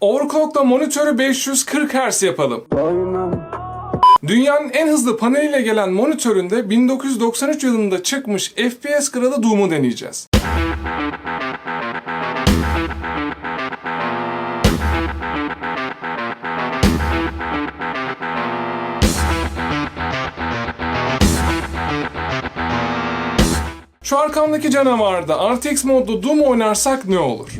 Overclock'la monitörü 540 Hz yapalım. Dünyanın en hızlı paneliyle gelen monitöründe 1993 yılında çıkmış FPS kralı Doom'u deneyeceğiz. Şu arkamdaki canavarda RTX modlu Doom oynarsak ne olur?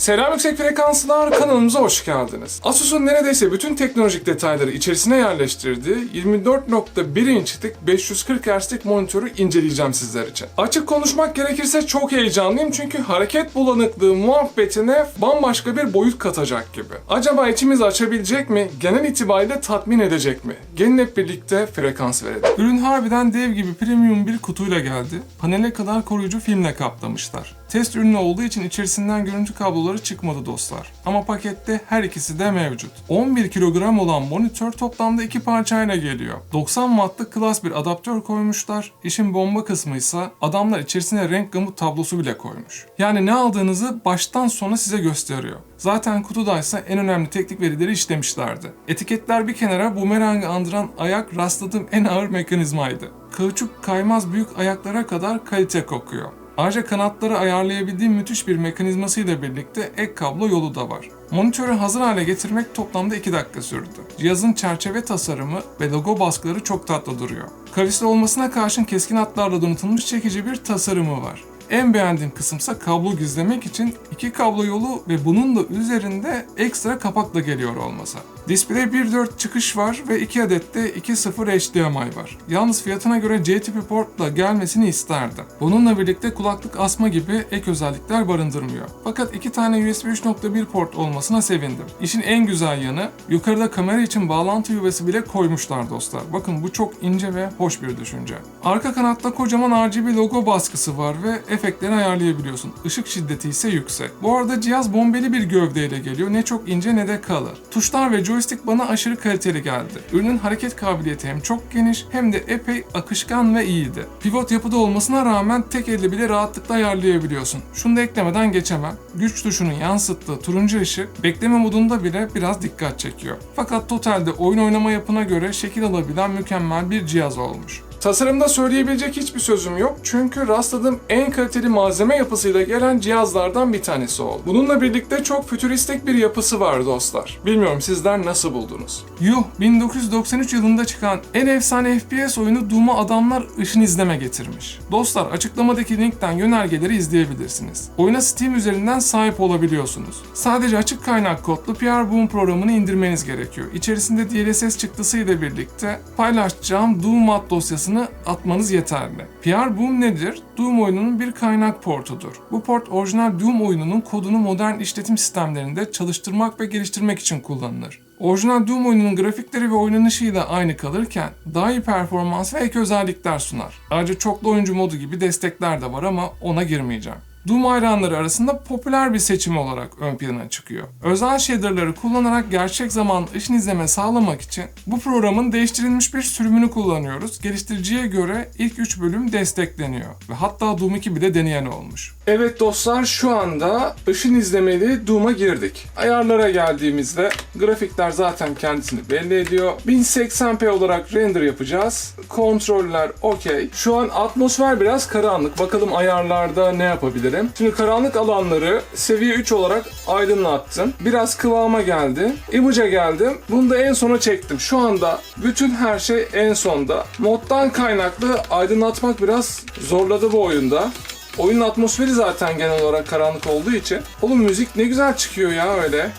Selam yüksek frekanslar kanalımıza hoş geldiniz. Asus'un neredeyse bütün teknolojik detayları içerisine yerleştirdiği 24.1 inçlik 540 Hz'lik monitörü inceleyeceğim sizler için. Açık konuşmak gerekirse çok heyecanlıyım çünkü hareket bulanıklığı muhabbetine bambaşka bir boyut katacak gibi. Acaba içimizi açabilecek mi? Genel itibariyle tatmin edecek mi? Gelin hep birlikte frekans verelim. Ürün harbiden dev gibi premium bir kutuyla geldi. Panele kadar koruyucu filmle kaplamışlar. Test ürünü olduğu için içerisinden görüntü kabloları çıkmadı dostlar. Ama pakette her ikisi de mevcut. 11 kilogram olan monitör toplamda iki parçayla geliyor. 90 wattlık klas bir adaptör koymuşlar. İşin bomba kısmı ise adamlar içerisine renk gamut tablosu bile koymuş. Yani ne aldığınızı baştan sona size gösteriyor. Zaten kutudaysa en önemli teknik verileri işlemişlerdi. Etiketler bir kenara bumerangı andıran ayak rastladığım en ağır mekanizmaydı. Kauçuk kaymaz büyük ayaklara kadar kalite kokuyor. Ayrıca kanatları ayarlayabildiğim müthiş bir mekanizmasıyla birlikte ek kablo yolu da var. Monitörü hazır hale getirmek toplamda 2 dakika sürdü. Cihazın çerçeve tasarımı ve logo baskıları çok tatlı duruyor. Kavisli olmasına karşın keskin hatlarla donatılmış çekici bir tasarımı var. En beğendiğim kısımsa kablo gizlemek için iki kablo yolu ve bunun da üzerinde ekstra kapakla geliyor olması. Display 1.4 çıkış var ve 2 adet de 2.0 HDMI var. Yalnız fiyatına göre C portla gelmesini isterdim. Bununla birlikte kulaklık asma gibi ek özellikler barındırmıyor. Fakat iki tane USB 3.1 port olmasına sevindim. İşin en güzel yanı yukarıda kamera için bağlantı yuvası bile koymuşlar dostlar. Bakın bu çok ince ve hoş bir düşünce. Arka kanatta kocaman RGB logo baskısı var ve efektleri ayarlayabiliyorsun. Işık şiddeti ise yüksek. Bu arada cihaz bombeli bir gövdeyle geliyor. Ne çok ince ne de kalın. Tuşlar ve joystick bana aşırı kaliteli geldi. Ürünün hareket kabiliyeti hem çok geniş hem de epey akışkan ve iyiydi. Pivot yapıda olmasına rağmen tek elle bile rahatlıkla ayarlayabiliyorsun. Şunu da eklemeden geçemem. Güç tuşunun yansıttığı turuncu ışık bekleme modunda bile biraz dikkat çekiyor. Fakat totalde oyun oynama yapına göre şekil alabilen mükemmel bir cihaz olmuş. Tasarımda söyleyebilecek hiçbir sözüm yok çünkü rastladığım en kaliteli malzeme yapısıyla gelen cihazlardan bir tanesi oldu. Bununla birlikte çok fütüristik bir yapısı var dostlar. Bilmiyorum sizler nasıl buldunuz? Yuh 1993 yılında çıkan en efsane FPS oyunu Doom'u adamlar ışın izleme getirmiş. Dostlar açıklamadaki linkten yönergeleri izleyebilirsiniz. Oyuna Steam üzerinden sahip olabiliyorsunuz. Sadece açık kaynak kodlu PR Boom programını indirmeniz gerekiyor. İçerisinde DLSS çıktısı ile birlikte paylaşacağım Doom mat dosyasını atmanız yeterli. PR Boom nedir? Doom oyununun bir kaynak portudur. Bu port orijinal Doom oyununun kodunu modern işletim sistemlerinde çalıştırmak ve geliştirmek için kullanılır. Orijinal Doom oyununun grafikleri ve oynanışıyla aynı kalırken daha iyi performans ve ek özellikler sunar. Ayrıca çoklu oyuncu modu gibi destekler de var ama ona girmeyeceğim. Doom hayranları arasında popüler bir seçim olarak ön plana çıkıyor. Özel shaderları kullanarak gerçek zaman ışın izleme sağlamak için bu programın değiştirilmiş bir sürümünü kullanıyoruz. Geliştiriciye göre ilk 3 bölüm destekleniyor ve hatta Doom 2 bile deneyen olmuş. Evet dostlar şu anda ışın izlemeli Doom'a girdik. Ayarlara geldiğimizde grafikler zaten kendisini belli ediyor. 1080p olarak render yapacağız. Kontroller okey. Şu an atmosfer biraz karanlık. Bakalım ayarlarda ne yapabilirim. Şimdi karanlık alanları seviye 3 olarak aydınlattım. Biraz kıvama geldi. Image'a geldim. Bunu da en sona çektim. Şu anda bütün her şey en sonda. Moddan kaynaklı aydınlatmak biraz zorladı bu oyunda. Oyunun atmosferi zaten genel olarak karanlık olduğu için. Oğlum müzik ne güzel çıkıyor ya öyle.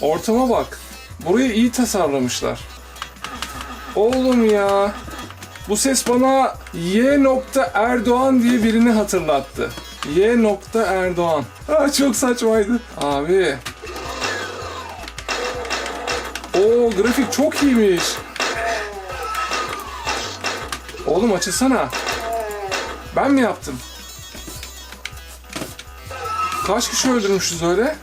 Ortama bak. Burayı iyi tasarlamışlar. Oğlum ya. Bu ses bana Y. Erdoğan diye birini hatırlattı. Y. Erdoğan. Ha, çok saçmaydı. Abi. Oo grafik çok iyiymiş. Oğlum açılsana. Ben mi yaptım? Kaç kişi öldürmüşüz öyle?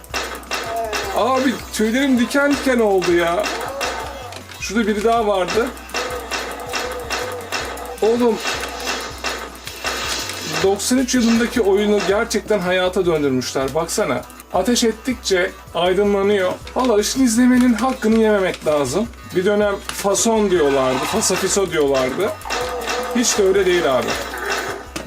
Abi tüylerim diken diken oldu ya. Şurada biri daha vardı. Oğlum 93 yılındaki oyunu gerçekten hayata döndürmüşler. Baksana. Ateş ettikçe aydınlanıyor. Valla ışın izlemenin hakkını yememek lazım. Bir dönem fason diyorlardı, fasafiso diyorlardı. Hiç de öyle değil abi.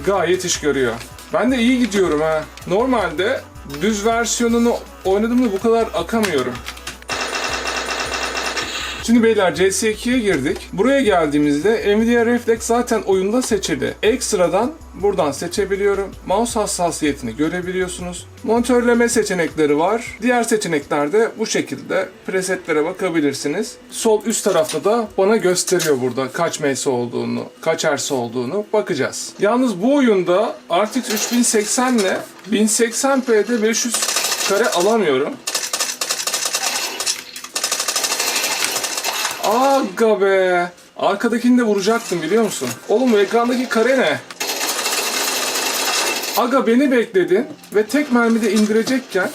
Gayet iş görüyor. Ben de iyi gidiyorum ha. Normalde düz versiyonunu oynadığımda bu kadar akamıyorum. Şimdi beyler CS2'ye girdik. Buraya geldiğimizde Nvidia Reflex zaten oyunda seçili. Ekstradan buradan seçebiliyorum. Mouse hassasiyetini görebiliyorsunuz. Monitörleme seçenekleri var. Diğer seçeneklerde bu şekilde presetlere bakabilirsiniz. Sol üst tarafta da bana gösteriyor burada kaç ms olduğunu, kaç Hz olduğunu bakacağız. Yalnız bu oyunda RTX 3080 ile 1080p'de 500 kare alamıyorum. Aga be. Arkadakini de vuracaktım biliyor musun? Oğlum bu ekrandaki kare ne? Aga beni bekledin ve tek mermide indirecekken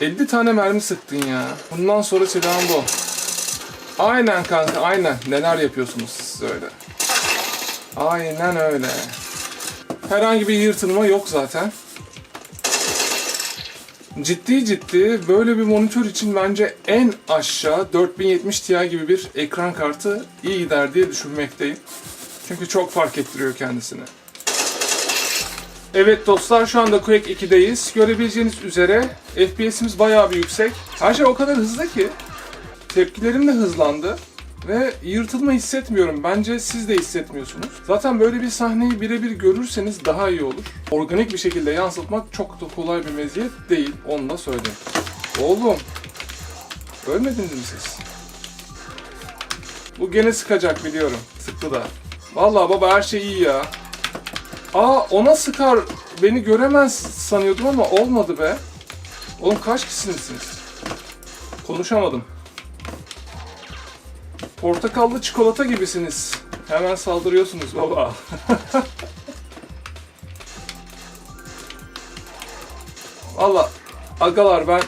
50 tane mermi sıktın ya. Bundan sonra silahım bu. Aynen kanka aynen. Neler yapıyorsunuz siz öyle. Aynen öyle. Herhangi bir yırtılma yok zaten. Ciddi ciddi böyle bir monitör için bence en aşağı 4070 Ti gibi bir ekran kartı iyi gider diye düşünmekteyim. Çünkü çok fark ettiriyor kendisini. Evet dostlar şu anda Quake 2'deyiz. Görebileceğiniz üzere FPS'imiz bayağı bir yüksek. Her şey o kadar hızlı ki tepkilerim de hızlandı. Ve yırtılma hissetmiyorum. Bence siz de hissetmiyorsunuz. Zaten böyle bir sahneyi birebir görürseniz daha iyi olur. Organik bir şekilde yansıtmak çok da kolay bir meziyet değil. Onu da söyleyeyim. Oğlum. Ölmediniz mi siz? Bu gene sıkacak biliyorum. Sıktı da. Vallahi baba her şey iyi ya. Aa ona sıkar. Beni göremez sanıyordum ama olmadı be. Oğlum kaç kişisiniz siz? Konuşamadım. Portakallı çikolata gibisiniz. Hemen saldırıyorsunuz baba. Valla agalar ben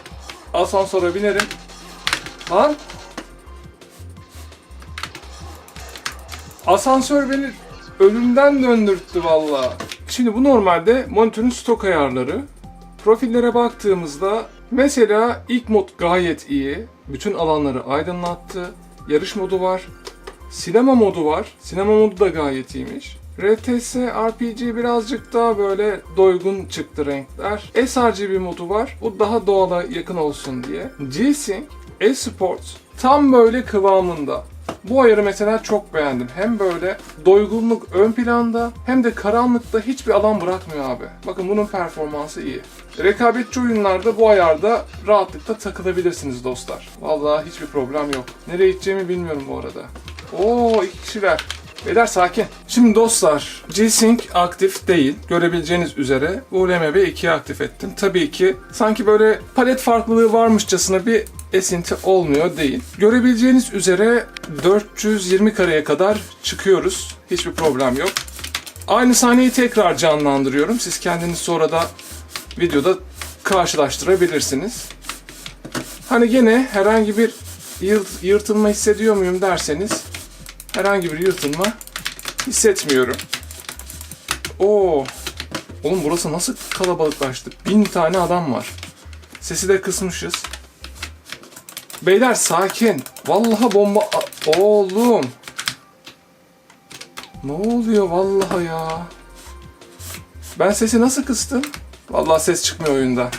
asansöre binerim. Lan. Asansör beni ölümden döndürttü valla. Şimdi bu normalde monitörün stok ayarları. Profillere baktığımızda mesela ilk mod gayet iyi. Bütün alanları aydınlattı. Yarış modu var. Sinema modu var. Sinema modu da gayet iyiymiş. RTS RPG birazcık daha böyle doygun çıktı renkler. sRGB modu var. Bu daha doğala yakın olsun diye. G-Sync Esport tam böyle kıvamında. Bu ayarı mesela çok beğendim. Hem böyle doygunluk ön planda hem de karanlıkta hiçbir alan bırakmıyor abi. Bakın bunun performansı iyi. Rekabetçi oyunlarda bu ayarda rahatlıkla takılabilirsiniz dostlar. Vallahi hiçbir problem yok. Nereye gideceğimi bilmiyorum bu arada. Oo iki kişiler. Beyler sakin. Şimdi dostlar G-Sync aktif değil. Görebileceğiniz üzere ULMB 2'yi aktif ettim. Tabii ki sanki böyle palet farklılığı varmışçasına bir esinti olmuyor değil. Görebileceğiniz üzere 420 kareye kadar çıkıyoruz. Hiçbir problem yok. Aynı sahneyi tekrar canlandırıyorum. Siz kendiniz sonra da videoda karşılaştırabilirsiniz. Hani gene herhangi bir yırt- yırtılma hissediyor muyum derseniz herhangi bir yırtılma hissetmiyorum. Oo. Oğlum burası nasıl kalabalıklaştı? Bin tane adam var. Sesi de kısmışız. Beyler sakin. Vallahi bomba... Oğlum. Ne oluyor vallahi ya? Ben sesi nasıl kıstım? Vallahi ses çıkmıyor oyunda.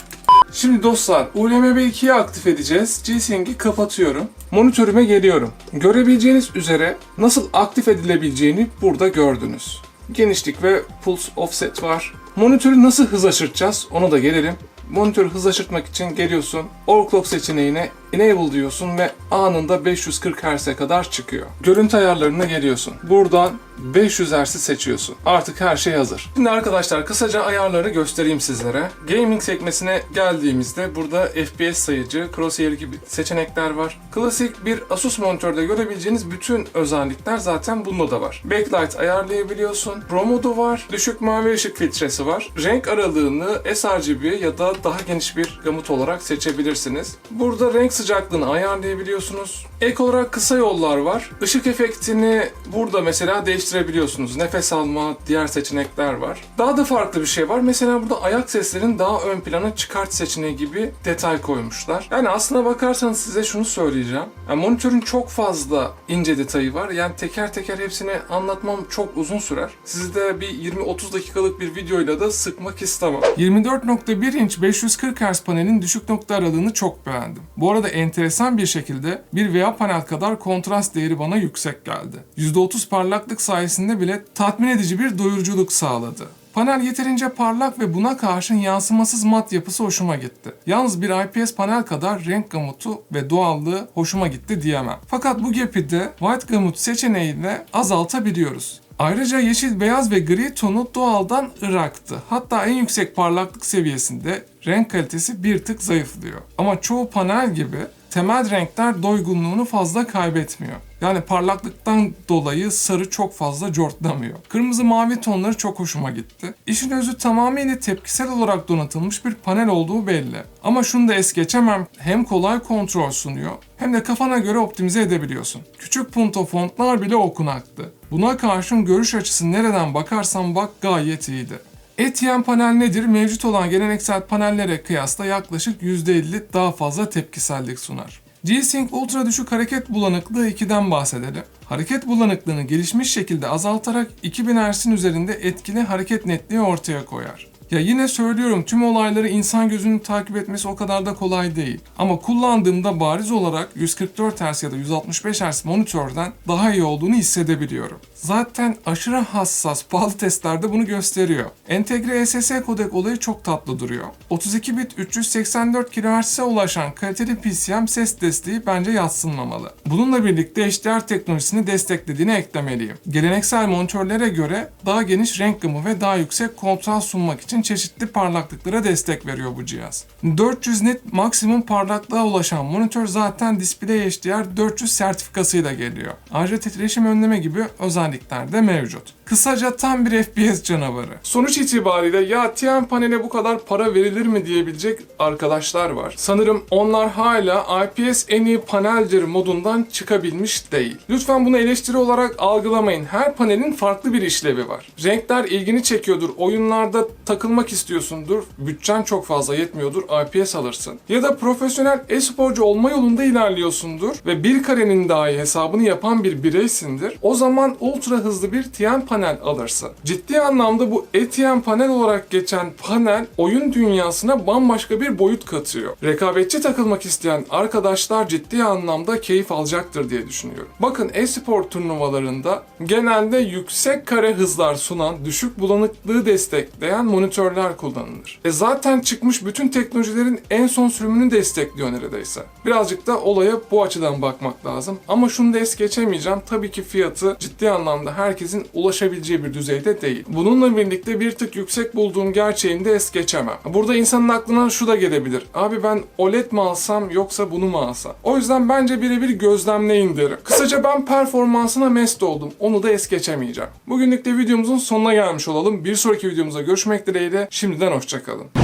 Şimdi dostlar ULMB 2'yi aktif edeceğiz. G-Sync'i kapatıyorum. Monitörüme geliyorum. Görebileceğiniz üzere nasıl aktif edilebileceğini burada gördünüz. Genişlik ve pulse offset var. Monitörü nasıl hız aşırtacağız ona da gelelim. Monitörü hız aşırtmak için geliyorsun. Overclock seçeneğine Enable diyorsun ve anında 540 Hz'e kadar çıkıyor. Görüntü ayarlarına geliyorsun. Buradan 500 Hz'i seçiyorsun. Artık her şey hazır. Şimdi arkadaşlar kısaca ayarları göstereyim sizlere. Gaming sekmesine geldiğimizde burada FPS sayıcı, crosshair gibi seçenekler var. Klasik bir Asus monitörde görebileceğiniz bütün özellikler zaten bunda da var. Backlight ayarlayabiliyorsun. Pro modu var. Düşük mavi ışık filtresi var. Renk aralığını sRGB ya da daha geniş bir gamut olarak seçebilirsiniz. Burada renk sıcaklığını ayarlayabiliyorsunuz. Ek olarak kısa yollar var. Işık efektini burada mesela değiştirebiliyorsunuz. Nefes alma, diğer seçenekler var. Daha da farklı bir şey var. Mesela burada ayak seslerini daha ön plana çıkart seçeneği gibi detay koymuşlar. Yani aslına bakarsanız size şunu söyleyeceğim. Yani monitörün çok fazla ince detayı var. Yani teker teker hepsini anlatmam çok uzun sürer. Sizi de bir 20-30 dakikalık bir videoyla da sıkmak istemem. 24.1 inç 540 Hz panelin düşük nokta aralığını çok beğendim. Bu arada enteresan bir şekilde bir VA panel kadar kontrast değeri bana yüksek geldi. %30 parlaklık sayesinde bile tatmin edici bir doyuruculuk sağladı. Panel yeterince parlak ve buna karşın yansımasız mat yapısı hoşuma gitti. Yalnız bir IPS panel kadar renk gamutu ve doğallığı hoşuma gitti diyemem. Fakat bu gap'i de White Gamut seçeneğiyle azaltabiliyoruz. Ayrıca yeşil, beyaz ve gri tonu doğaldan ıraktı. Hatta en yüksek parlaklık seviyesinde renk kalitesi bir tık zayıflıyor. Ama çoğu panel gibi temel renkler doygunluğunu fazla kaybetmiyor. Yani parlaklıktan dolayı sarı çok fazla cortlamıyor. Kırmızı mavi tonları çok hoşuma gitti. İşin özü tamamıyla tepkisel olarak donatılmış bir panel olduğu belli. Ama şunu da es geçemem. Hem kolay kontrol sunuyor hem de kafana göre optimize edebiliyorsun. Küçük punto fontlar bile okunaktı. Buna karşın görüş açısı nereden bakarsan bak gayet iyiydi. Etiyen panel nedir? Mevcut olan geleneksel panellere kıyasla yaklaşık %50 daha fazla tepkisellik sunar. G-Sync Ultra düşük hareket bulanıklığı 2'den bahsedelim. Hareket bulanıklığını gelişmiş şekilde azaltarak 2000 Hz'in üzerinde etkili hareket netliği ortaya koyar. Ya yine söylüyorum tüm olayları insan gözünün takip etmesi o kadar da kolay değil. Ama kullandığımda bariz olarak 144 Hz ya da 165 Hz monitörden daha iyi olduğunu hissedebiliyorum. Zaten aşırı hassas pahalı testlerde bunu gösteriyor. Entegre SSL kodek olayı çok tatlı duruyor. 32 bit 384 kHz'e ulaşan kaliteli PCM ses desteği bence yatsınmamalı. Bununla birlikte HDR teknolojisini desteklediğini eklemeliyim. Geleneksel monitörlere göre daha geniş renk gamı ve daha yüksek kontrast sunmak için çeşitli parlaklıklara destek veriyor bu cihaz. 400 nit maksimum parlaklığa ulaşan monitör zaten Display HDR 400 sertifikasıyla geliyor. Ayrıca titreşim önleme gibi özellikler de mevcut. Kısaca tam bir FPS canavarı. Sonuç itibariyle ya TN panele bu kadar para verilir mi diyebilecek arkadaşlar var. Sanırım onlar hala IPS en iyi paneldir modundan çıkabilmiş değil. Lütfen bunu eleştiri olarak algılamayın. Her panelin farklı bir işlevi var. Renkler ilgini çekiyordur. Oyunlarda takılmak istiyorsundur. Bütçen çok fazla yetmiyordur. IPS alırsın. Ya da profesyonel e-sporcu olma yolunda ilerliyorsundur ve bir karenin dahi hesabını yapan bir bireysindir. O zaman ultra hızlı bir TN panel alırsın. Ciddi anlamda bu ETN panel olarak geçen panel oyun dünyasına bambaşka bir boyut katıyor. Rekabetçi takılmak isteyen arkadaşlar ciddi anlamda keyif alacaktır diye düşünüyorum. Bakın e-spor turnuvalarında genelde yüksek kare hızlar sunan, düşük bulanıklığı destekleyen monitörler kullanılır. E zaten çıkmış bütün teknolojilerin en son sürümünü destekliyor neredeyse. Birazcık da olaya bu açıdan bakmak lazım. Ama şunu da es geçemeyeceğim. Tabii ki fiyatı ciddi anlamda herkesin ulaşabileceği bir düzeyde değil. Bununla birlikte bir tık yüksek bulduğum gerçeğini de es geçemem. Burada insanın aklına şu da gelebilir. Abi ben OLED mi alsam yoksa bunu mu alsam? O yüzden bence birebir gözlemleyin derim. Kısaca ben performansına mest oldum. Onu da es geçemeyeceğim. Bugünlük de videomuzun sonuna gelmiş olalım. Bir sonraki videomuzda görüşmek dileğiyle. Şimdiden hoşçakalın.